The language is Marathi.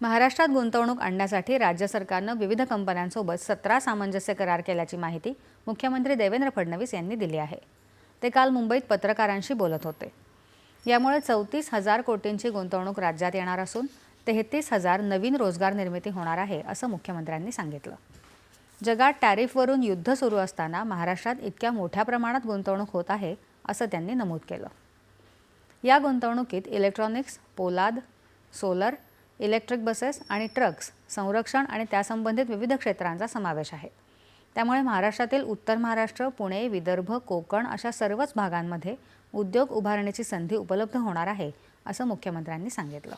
महाराष्ट्रात गुंतवणूक आणण्यासाठी राज्य सरकारनं विविध कंपन्यांसोबत सतरा सामंजस्य करार केल्याची माहिती मुख्यमंत्री देवेंद्र फडणवीस यांनी दिली आहे. ते काल मुंबईत पत्रकारांशी बोलत होते. यामुळे चौतीस हजार कोटींची गुंतवणूक राज्यात येणार असून तेहतीस हजार नवीन रोजगार निर्मिती होणार आहे असं मुख्यमंत्र्यांनी सांगितलं. जगात टॅरिफवरून युद्ध सुरू असताना महाराष्ट्रात इतक्या मोठ्या प्रमाणात गुंतवणूक होत आहे असं त्यांनी नमूद केलं. या गुंतवणुकीत इलेक्ट्रॉनिक्स पोलाद सोलर इलेक्ट्रिक बसेस आणि ट्रक्स संरक्षण आणि त्यासंबंधित विविध क्षेत्रांचा समावेश आहे. त्यामुळे महाराष्ट्रातील उत्तर महाराष्ट्र पुणे विदर्भ कोकण अशा सर्वच भागांमध्ये उद्योग उभारण्याची संधी उपलब्ध होणार आहे असं मुख्यमंत्र्यांनी सांगितलं.